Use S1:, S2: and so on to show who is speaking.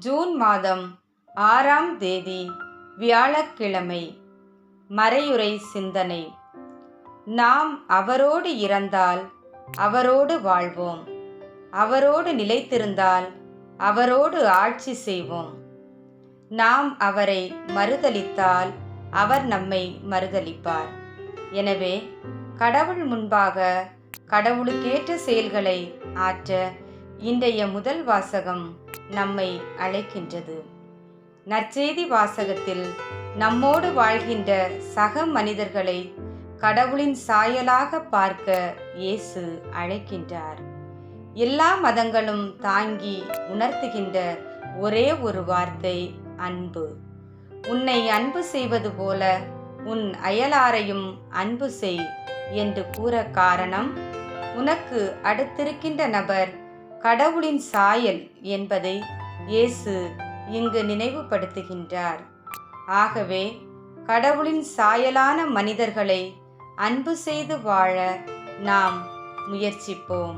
S1: June மாதம் ஆறாம் தேதி வியாழக்கிழமை. மறையுறை சிந்தனை. நாம் அவரோடு இறந்தால் அவரோடு வாழ்வோம். அவரோடு நிலைத்திருந்தால் அவரோடு ஆட்சி செய்வோம். நாம் அவரை மறுதலித்தால் அவர் நம்மை மறுதலிப்பார். எனவே கடவுள் முன்பாக கடவுளுக்கேற்ற செயல்களை ஆற்ற இன்றைய முதல் வாசகம் நம்மை அழைக்கின்றது. நற்செய்தி வாசகத்தில் நம்மோடு வாழ்கின்ற சக மனிதர்களை கடவுளின் சாயலாக பார்க்க இயேசு அழைக்கின்றார். எல்லா மதங்களும் தாங்கி உணர்த்துகின்ற ஒரே ஒரு வார்த்தை அன்பு. உன்னை அன்பு செய்வது போல உன் அயலாரையும் அன்பு செய் என்று கூற காரணம் உனக்கு அடுத்திருக்கின்ற நபர் கடவுளின் சாயல் என்பதை இயேசு இங்கு நினைவுபடுத்துகின்றார். ஆகவே கடவுளின் சாயலான மனிதர்களை அன்பு செய்து வாழ நாம் முயற்சிப்போம்.